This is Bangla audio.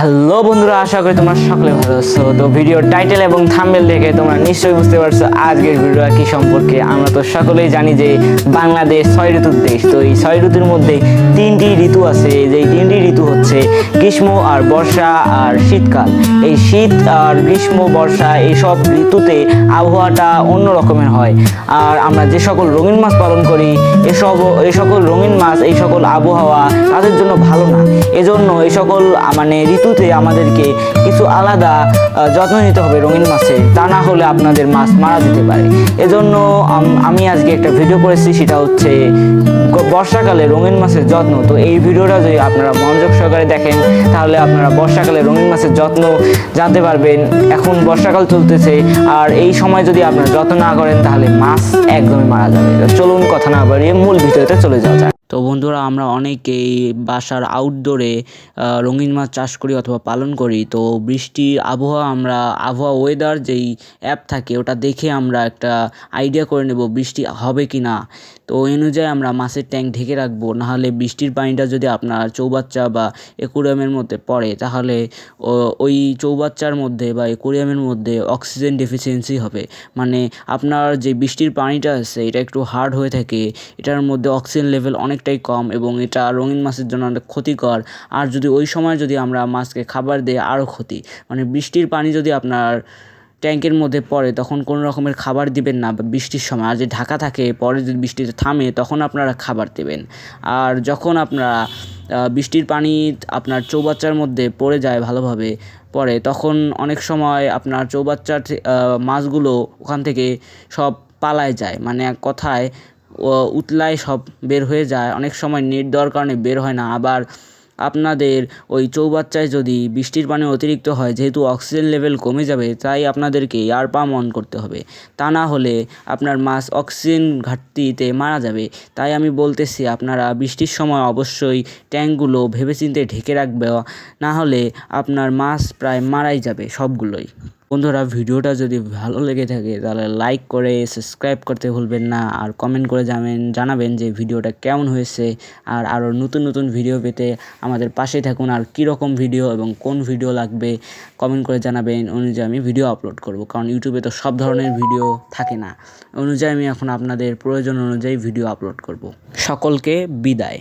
হ্যালো বন্ধুরা, আশা করি তোমরা সকলে ভালো আছো। তো ভিডিও টাইটেল এবং থাম্বেল দেখে তোমরা নিশ্চয়ই বুঝতে পারছ আজকের ভিডিওটা কি সম্পর্কে। আমরা তো সকলেই জানি যে বাংলাদেশ ছয় ঋতুর দেশ। তো এই ছয় ঋতুর মধ্যে তিনটি ঋতু আছে। যেই তিনটি ঋতু হচ্ছে গ্রীষ্ম আর বর্ষা আর শীতকাল। এই শীত আর গ্রীষ্ম, বর্ষা এই সব ঋতুতে আবহাওয়াটা অন্য রকমের হয়। আর আমরা যে সকল রঙিন মাছ পালন করি এসব এই সকল রঙিন মাছ, এই সকল আবহাওয়া তাদের জন্য ভালো না। এজন্য এই সকল মানে মানে ঋতুতে আমাদেরকে কিছু আলাদা যত্ন নিতে হবে রঙিন মাছের তা না হলে আপনাদের মাছ মারা যেতে পারে। এজন্য আমি আজকে একটা ভিডিও করেছি, সেটা হচ্ছে বর্ষাকালে রঙিন মাছের যত্ন। তো এই ভিডিওটা যদি আপনারা মনোযোগ সহকারে দেখেন, তাহলে আপনারা বর্ষাকালে রঙিন মাছের যত্ন জানতে পারবেন। এখন বর্ষাকাল চলতেছে, আর এই সময় যদি আপনারা যত্ন না করেন, তাহলে মাছ একদমই মারা যাবে। চলুন কথা না বাড়িয়ে মূল ভিডিওতে চলে যাওয়া যাক। তো বন্ধুরা, আমরা অনেকেই বাসার আউটডোরে রঙিন মাছ চাষ করি অথবা পালন করি। তো বৃষ্টির আবহাওয়া, আমরা আবহাওয়া ওয়েদার যেই অ্যাপ থাকে, ওটা দেখে আমরা একটা আইডিয়া করে নেব বৃষ্টি হবে কি না তো ওই অনুযায়ী আমরা মাছের ট্যাঙ্ক ঢেকে রাখব। নাহলে বৃষ্টির পানিটা যদি আপনার চৌবাচ্চা বা একুরিয়ামের মধ্যে পড়ে, তাহলে ওই চৌবাচ্চার মধ্যে বা একুরিয়ামের মধ্যে অক্সিজেন ডেফিসিয়েন্সি হবে। মানে আপনার যে বৃষ্টির পানিটা আছে, এটা একটু হার্ড হয়ে থাকে, এটার মধ্যে অক্সিজেন লেভেল অনেকটাই কম এবং এটা রঙিন মাছের জন্য অনেক ক্ষতিকর। আর যদি ওই সময় যদি আমরা মাছকে খাবার দিই, আরও ক্ষতি। মানে বৃষ্টির পানি যদি আপনার ট্যাঙ্কের মধ্যে পড়ে, তখন কোনো রকমের খাবার দিবেন না বৃষ্টির সময়। আর যে ঢাকা থাকে, পরে যদি বৃষ্টিতে থামে, তখন আপনারা খাবার দেবেন। আর যখন আপনারা বৃষ্টির পানি আপনার চৌবাচ্চার মধ্যে পড়ে যায় ভালোভাবে পড়ে, তখন অনেক সময় আপনার চৌবাচ্চার মাছগুলো ওখান থেকে সব পালায় যায়। মানে এক কথায় উতলায় সব বের হয়ে যায়। অনেক সময় নেট দেওয়ার কারণে বের হয় না। আবার আপনাদের ওই চৌবাচ্চায় যদি বৃষ্টির পানি অতিরিক্ত হয়, যেহেতু অক্সিজেন লেভেল কমে যাবে, তাই আপনাদেরকে এয়ার পাম্প অন করতে হবে। তা না হলে আপনার মাছ অক্সিজেন ঘাটতিতে মারা যাবে। তাই আমি বলতেছি, আপনারা বৃষ্টির সময় অবশ্যই ট্যাঙ্কগুলো ভেবেচিন্তে ঢেকে রাখবে না হলে আপনার মাছ প্রায় মারাই যাবে সবগুলোই। বন্ধুরা, ভিডিওটা যদি ভালো লেগে থাকে, তাহলে লাইক করে সাবস্ক্রাইব করতে ভুলবেন না। আর কমেন্ট করে জানাবেন জানাবেন যে ভিডিওটা কেমন হয়েছে। আর আরও নতুন নতুন ভিডিও পেতে আমাদের পাশে থাকুন। আর কী রকম ভিডিও এবং কোন ভিডিও লাগবে কমেন্ট করে জানাবেন। অনুযায়ী আমি ভিডিও আপলোড করব। কারণ ইউটিউবে তো সব ধরনের ভিডিও থাকে না। অনুযায়ী আমি এখন আপনাদের প্রয়োজন অনুযায়ী ভিডিও আপলোড করব। সকলকে বিদায়।